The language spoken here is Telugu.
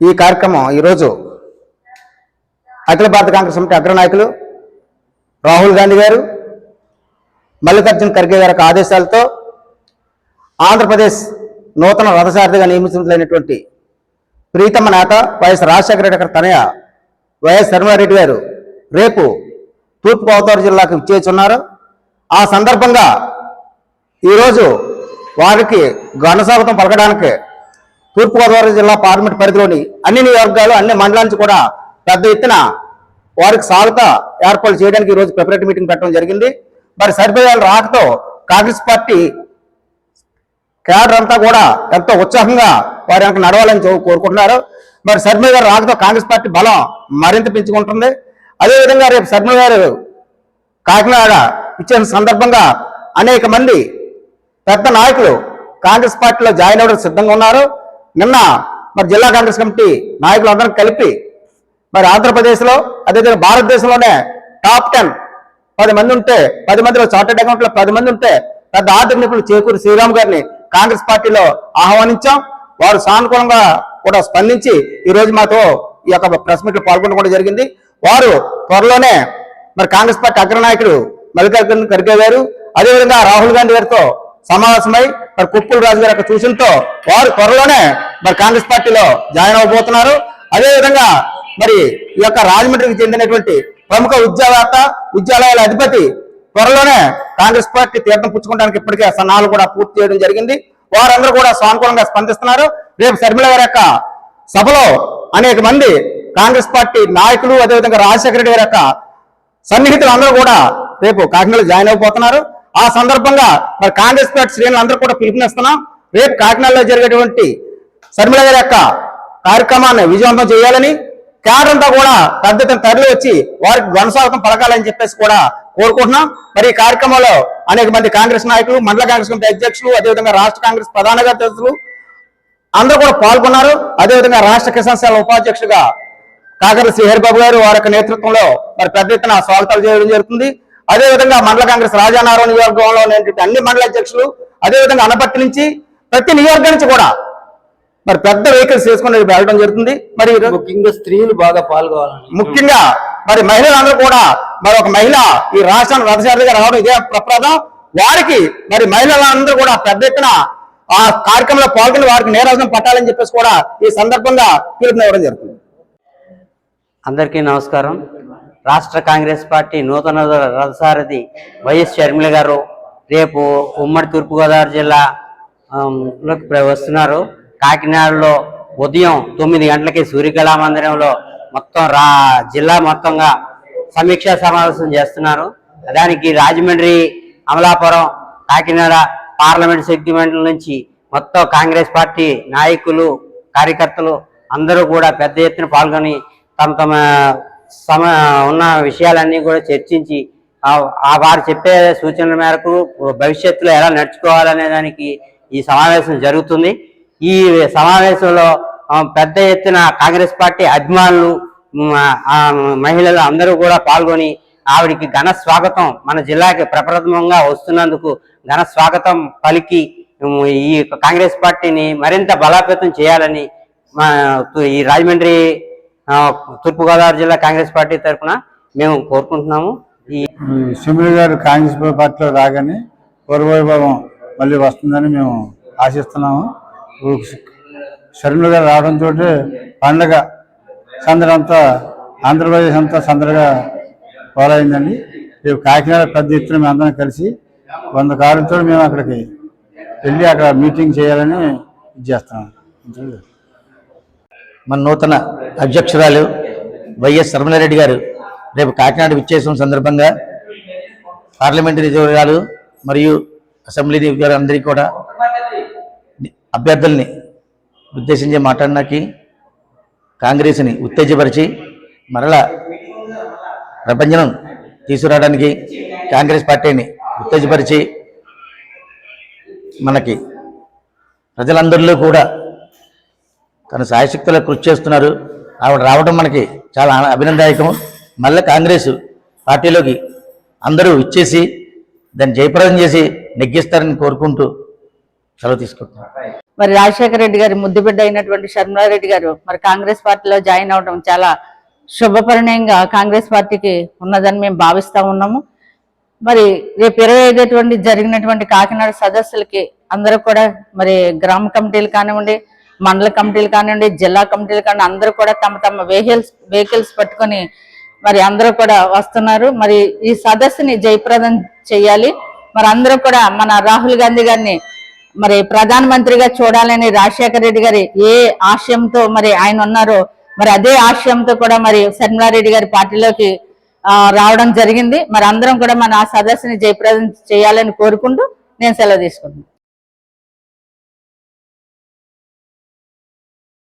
ఈ కార్యక్రమం ఈరోజు అఖిల భారత కాంగ్రెస్ కమిటీ అగ్రనాయకులు రాహుల్ గాంధీ గారు మల్లికార్జున ఖర్గే గారి ఆదేశాలతో ఆంధ్రప్రదేశ్ నూతన రథసారథిగా నియమితులైనటువంటి ప్రీతమ్మ నేత వైఎస్ రాజశేఖర రెడ్డి గారి తనయ వైఎస్ శర్మారెడ్డి గారు రేపు తూర్పుగోదావరి జిల్లాకు విచ్చేస్తున్నారు ఆ సందర్భంగా ఈరోజు వారికి ఘనస్వాగతం పలకడానికి తూర్పుగోదావరి జిల్లా పార్లమెంట్ పరిధిలోని అన్ని నియోజకవర్గాలు అన్ని మండలాల కూడా పెద్ద ఎత్తున వారికి స్వాగత ఏర్పాటు చేయడానికి ఈరోజు ప్రిపరేటరీ మీటింగ్ పెట్టడం జరిగింది. మరి సరిపోయాల రాకతో కాంగ్రెస్ పార్టీ కేడర్ అంతా కూడా ఎంతో ఉత్సాహంగా వారి వెనక నడవాలని కోరుకుంటున్నారు. మరి శర్మ గారు రాకతో కాంగ్రెస్ పార్టీ బలం మరింత పెంచుకుంటుంది. అదేవిధంగా రేపు శర్మ గారు కాకినాడ ఇచ్చిన సందర్భంగా అనేక మంది పెద్ద నాయకులు కాంగ్రెస్ పార్టీలో జాయిన్ అవ్వడానికి సిద్ధంగా ఉన్నారు. నిన్న మరి జిల్లా కాంగ్రెస్ కమిటీ నాయకులందరం కలిపి మరి ఆంధ్రప్రదేశ్లో అదేవిధంగా భారతదేశంలోనే టాప్ టెన్ పది మంది ఉంటే పది మందిలో చార్టెడ్ అకౌంట్లో పది మంది ఉంటే పెద్ద ఆర్థిక నిపుణులు చేకూరి శ్రీరామ్ గారిని కాంగ్రెస్ పార్టీలో ఆహ్వానించాం. వారు సానుకూలంగా కూడా స్పందించి ఈరోజు మాతో ఈ యొక్క ప్రెస్ మీట్లో పాల్గొనడం కూడా జరిగింది. వారు త్వరలోనే మరి కాంగ్రెస్ పార్టీ అగ్రనాయకుడు మల్లికార్జున ఖర్గే గారు అదేవిధంగా రాహుల్ గాంధీ గారితో సమావేశమై మరి కుప్పుల రాజు గారి యొక్క సూచనతో వారు త్వరలోనే మరి కాంగ్రెస్ పార్టీలో జాయిన్ అవబోతున్నారు అదేవిధంగా మరి ఈ యొక్క రాజమండ్రికి చెందినటువంటి ప్రముఖ విద్యావేత్త విద్యాలయాల అధిపతి త్వరలోనే కాంగ్రెస్ పార్టీ తీర్థం పుచ్చుకోవడానికి ఇప్పటికే సన్నాలు కూడా పూర్తి చేయడం జరిగింది. వారందరూ కూడా సానుకూలంగా స్పందిస్తున్నారు. రేపు శర్మిల గారి యొక్క సభలో అనేక మంది కాంగ్రెస్ పార్టీ నాయకులు అదేవిధంగా రాజశేఖర రెడ్డి గారి యొక్క సన్నిహితులు అందరూ కూడా రేపు కాకినాడలో జాయిన్ అయిపోతున్నారు ఆ సందర్భంగా మరి కాంగ్రెస్ పార్టీ శ్రేణులు అందరూ కూడా పిలుపునిస్తున్నాం. రేపు కాకినాడలో జరిగేటువంటి శర్మిల గారి యొక్క కార్యక్రమాన్ని విజయవంతం చేయాలని క్యాడర్ అంతా కూడా పెద్ద తరలి వచ్చి వారికి ఘనస్వాగతం పలకాలని చెప్పేసి కూడా కోరుకుంటున్నాం. మరి ఈ కార్యక్రమంలో అనేక మంది కాంగ్రెస్ నాయకులు మండల కాంగ్రెస్ కమిటీ అధ్యక్షులు అదేవిధంగా రాష్ట్ర కాంగ్రెస్ ప్రధాన కార్యదర్శులు అందరూ కూడా పాల్గొన్నారు. అదేవిధంగా రాష్ట్ర కిసాన్ సేవ ఉపాధ్యక్షుడిగా కాకర శ్రీహరి బాబు గారు వారి యొక్క నేతృత్వంలో మరి పెద్ద ఎత్తున స్వాగతాలు చేయడం జరుగుతుంది. అదేవిధంగా మండల కాంగ్రెస్ రాజానారాయణ నియోజకవర్గంలో ఉన్నటువంటి అన్ని మండల అధ్యక్షులు అదేవిధంగా అనపర్తి నుంచి ప్రతి నియోజకం నుంచి కూడా మరి పెద్ద వెహికల్స్ చేసుకుని వెళ్ళడం జరుగుతుంది. మరి ముఖ్యంగా స్త్రీలు బాగా పాల్గొవాలని ముఖ్యంగా మరి మహిళలందరూ కూడా మరి ఒక మహిళ ఈ రాష్ట్రానికి రథసారథిగా రావడం ఇదే ప్రప్రదం. వారికి మరి మహిళలందరూ కూడా పెద్ద ఎత్తున ఆ కార్యక్రమంలో పాల్గొని వారికి నేరాజనం పట్టాలని చెప్పేసి కూడా ఈ సందర్భంగా పిలుపునివ్వడం జరుగుతుంది. అందరికీ నమస్కారం. రాష్ట్ర కాంగ్రెస్ పార్టీ నూతన రథసారథి వైఎస్ షర్మిల గారు రేపు ఉమ్మడి తూర్పుగోదావరి జిల్లా వస్తున్నారు. కాకినాడలో ఉదయం తొమ్మిది గంటలకి సూర్యకళా మందిరంలో మొత్తం రా జిల్లా మొత్తంగా సమీక్షా సమావేశం చేస్తున్నారు. దానికి రాజమండ్రి అమలాపురం కాకినాడ పార్లమెంట్ సెగ్మెంట్ల నుంచి మొత్తం కాంగ్రెస్ పార్టీ నాయకులు కార్యకర్తలు అందరూ కూడా పెద్ద ఎత్తున పాల్గొని తమ తమ సమ ఉన్న విషయాలన్నీ కూడా చర్చించి ఆ- వారు చెప్పే సూచనల మేరకు భవిష్యత్తులో ఎలా నడుచుకోవాలనే దానికి ఈ సమావేశం జరుగుతుంది. ఈ సమావేశంలో పెద్ద ఎత్తున కాంగ్రెస్ పార్టీ అభిమానులు మహిళలు అందరూ కూడా పాల్గొని ఆవిడికి ఘన స్వాగతం మన జిల్లాకి ప్రప్రథమంగా వస్తున్నందుకు ఘన స్వాగతం పలికి ఈ కాంగ్రెస్ పార్టీని మరింత బలోపేతం చేయాలని ఈ రాజమండ్రి తూర్పుగోదావరి జిల్లా కాంగ్రెస్ పార్టీ తరఫున మేము కోరుకుంటున్నాము. ఈ సిమిలి గారు కాంగ్రెస్ పార్టీలో రాగానే పూర్వవైభవం మళ్ళీ వస్తుందని మేము ఆశిస్తున్నాము. ఇప్పుడు షర్మిల గారు రావడంతో పండగ సందడి అంతా ఆంధ్రప్రదేశ్ అంతా సందడిగా పోలైందండి. రేపు కాకినాడ పెద్ద ఎత్తున మేము అందరం కలిసి వంద కారులతో మేము అక్కడికి వెళ్ళి అక్కడ మీటింగ్ చేయాలని ఇది చేస్తున్నాం. మన నూతన అధ్యక్షురాలు వైఎస్ శర్మలారెడ్డి గారు రేపు కాకినాడ విచ్చేసిన సందర్భంగా పార్లమెంటు నియోజకవర్గాలు మరియు అసెంబ్లీ నియోజకవర్గాలందరికీ కూడా అభ్యర్థుల్ని ఉద్దేశించి మాట్లాడినాకి కాంగ్రెస్ని ఉత్తేజపరిచి మరలా ప్రపంచం తీసుకురావడానికి కాంగ్రెస్ పార్టీని ఉత్తేజపరిచి మనకి ప్రజలందరిలో కూడా తన సాయశక్తులకు కృషి చేస్తున్నారు. ఆవిడ రావడం మనకి చాలా అభినందాయకం మళ్ళీ కాంగ్రెస్ పార్టీలోకి అందరూ ఇచ్చేసి దాన్ని జయప్రదం చేసి నెగ్గిస్తారని కోరుకుంటూ సెలవు తీసుకుంటున్నాను మరి రాజశేఖర రెడ్డి గారి ముద్దుబిడ్డ అయినటువంటి షర్మిలారెడ్డి గారు మరి కాంగ్రెస్ పార్టీలో జాయిన్ అవడం చాలా శుభపరిణయంగా కాంగ్రెస్ పార్టీకి ఉన్నదని మేము భావిస్తా ఉన్నాము. మరి రేపు ఇరవై ఐదటువంటి జరిగినటువంటి కాకినాడ సదస్సులకి అందరూ కూడా మరి గ్రామ కమిటీలు కానివ్వండి మండల కమిటీలు కానివ్వండి జిల్లా కమిటీలు కానివ్వండి అందరూ కూడా తమ తమ వెహికల్స్ వెహికల్స్ పట్టుకొని మరి అందరూ కూడా వస్తున్నారు. మరి ఈ సదస్సుని జయప్రదం చేయాలి. మరి అందరూ కూడా మన రాహుల్ గాంధీ గారిని మరి ప్రధానమంత్రిగా చూడాలని రాజశేఖర రెడ్డి గారి ఏ ఆశయంతో మరి ఆయన ఉన్నారో మరి అదే ఆశయంతో కూడా మరి శర్మలారెడ్డి గారి పార్టీలోకి రావడం జరిగింది. మరి అందరం కూడా మన ఆ సదస్సుని జయప్రదం చేయాలని కోరుకుంటూ నేను సెలవు తీసుకుంటున్నాను.